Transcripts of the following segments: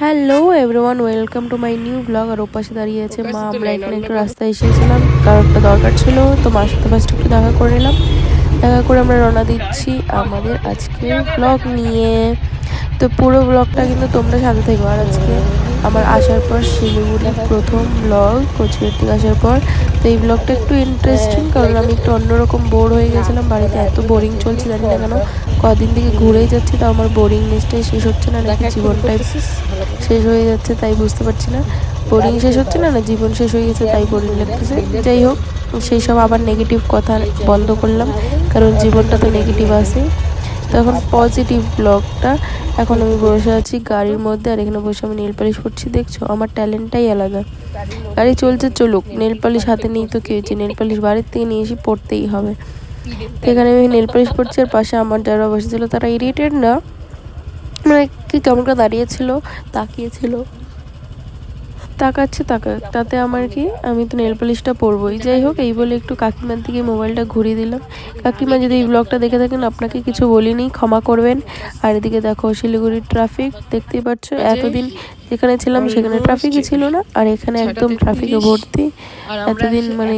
Hello everyone welcome to my new blog আর ওপাশে দাঁড়িয়ে আছে মা। আমরা এখানে একটু রাস্তায় এসেছিলাম। কারণ একটা দরকার ছিল তো মার সাথে ফার্স্ট একটু দেখা করে নিলাম। দেখা করে আমরা রওনা দিচ্ছি আমাদের আজকে ব্লগ নিয়ে। তো পুরো ব্লগটা কিন্তু তোমরা সাথে থেকো। আর আজকে আমার আসার পর শিলিগুড়ি প্রথম ব্লগ কোচবিহার থেকে আসার পর। তো এই ব্লগটা একটু ইন্টারেস্টিং কারণ আমি একটু অন্যরকম বোর হয়ে গেছিলাম। বাড়িতে এত বোরিং চলছে, জানি না কেন। কদিন থেকে ঘুরেই যাচ্ছি, তো আমার বোরিং বোরিংনেসটাই শেষ হচ্ছে না, নাকি জীবনটাই শেষ হয়ে যাচ্ছে তাই বুঝতে পারছি না। বোরিং শেষ হচ্ছে না না জীবন শেষ হয়ে গেছে তাই বোরিং লাগতেছে। যাই হোক, সেই সব আবার নেগেটিভ কথা বন্ধ করলাম, কারণ জীবনটা তো নেগেটিভ আছে। তো এখন পজিটিভ ব্লগটা এখন আমি বসে আছি গাড়ির মধ্যে, আর এখানে বসে আমি নেল পালিশ করছি, দেখছ? আমার ট্যালেন্টটাই আলাদা। গাড়ি চলছে চলুক নেল পালিশ হাতে নেই তো কি হয়েছে? নেল পালিশ বাড়ির থেকে নিয়ে এসে পড়তেই হবে। এখানে আমি নেল পালিশ করছি, আর পাশে আমার যারা বসেছিল তারা ইরিটেড না। মানে কি কেমন করে দাঁড়িয়েছিল তাকিয়েছিল তাকাচ্ছে তাকা তাতে আমার কি আমি তো নেল পলিশটা পরবোই। যাই হোক এই বলে একটু কাকিমার দিকে মোবাইলটা ঘুরিয়ে দিলাম। কাকিমা যদি এই ব্লগটা দেখে থাকেন আপনাকে কিছু বলিনি ক্ষমা করবেন। আর এদিকে দেখো শিলিগুড়ির ট্রাফিক দেখতেই পাচ্ছ এতদিন যেখানে ছিলাম সেখানে ট্রাফিকই ছিল না। আর এখানে একদম ট্রাফিকে ভর্তি। এতদিন মানে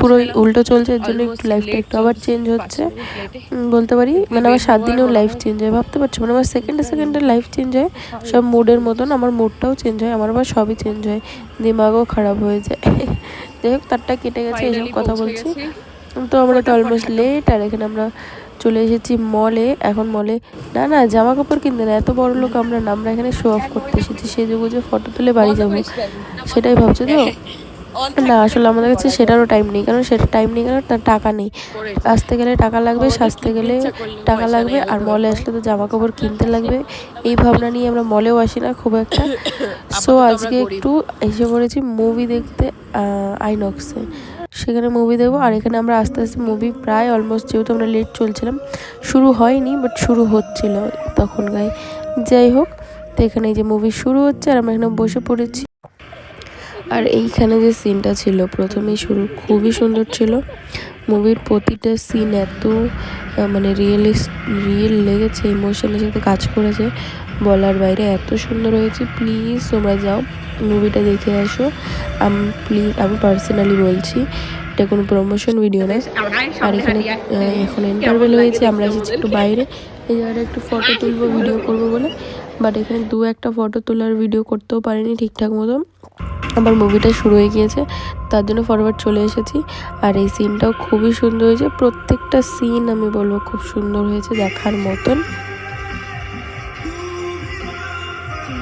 পুরোই উল্টো চলছে এর জন্য একটু লাইফটা একটু আবার চেঞ্জ হচ্ছে। বলতে পারি মানে আমার সাত দিনেও লাইফ চেঞ্জ হয় ভাবতে পারছ মানে আমার সেকেন্ডে সেকেন্ডে লাইফ চেঞ্জ হয় সব মুডের মতন আমার মুডটাও চেঞ্জ হয় আমার আবার সবই চেঞ্জ হয়। দিমাগও খারাপ হয়ে যায়। যাই হোক তারটা কেটে গেছে এইসব কথা বলছি। তো আমরা তো অলমোস্ট লেট আর এখানে আমরা চলে এসেছি মলে এখন মলে না না জামা কাপড় কিনতে না এত বড় লোক আমরা না আমরা এখানে শো অফ করতে এসেছি। সেজে গুজে ফটো তুলে বাড়ি যাব। সেটাই ভাবছ তো? না আসলে আমাদের কাছে সেটারও টাইম নেই কারণ সেটা টাইম নেই কারণ তার টাকা নেই। আসতে গেলে টাকা লাগবে সাজতে গেলে টাকা লাগবে আর মলে আসলে তো জামা কাপড় কিনতে লাগবে। এই ভাবনা নিয়ে আমরা মলেও আসি না খুব একটা। সো আজকে একটু এসে পড়েছি মুভি দেখতে আইনক্সে সেখানে মুভি দেখব। আর এখানে আমরা আস্তে আস্তে মুভি প্রায় অলমোস্ট যেহেতু আমরা লেট চলছিলাম, শুরু হয়নি বাট শুরু হচ্ছিল তখন গায়ে যাই হোক, তো এখানে যে মুভি শুরু হচ্ছে আর আমরা এখানে বসে পড়েছি। আর এইখানে যে সিনটা ছিল, প্রথমেই শুরু খুবই সুন্দর ছিল। মুভির প্রতিটা সিন এত মানে রিয়েলিস্ট রিয়েল লেগেছে ইমোশনের সাথে কাজ করেছে, বলার বাইরে এত সুন্দর হয়েছে। প্লিজ তোমরা যাও। মুভিটা দেখে আসো। আম প্লিজ আমি পার্সোনালি বলছি এটা কোনো প্রমোশন ভিডিও না। আর এখানে এখন ইন্টারভেল হয়েছে আমরা এসেছি একটু বাইরে। এই জায়গাটা একটু ফটো তুলবো ভিডিও করব বলে। বাট এখানে দু একটা ফটো তোলার ভিডিও করতেও পারিনি ঠিকঠাক মতো আমার মুভিটা শুরু হয়ে গিয়েছে তার জন্য ফরওয়ার্ড চলে এসেছি। আর এই সিনটাও খুবই সুন্দর হয়েছে। প্রত্যেকটা সিন আমি বলব খুব সুন্দর হয়েছে দেখার মতন।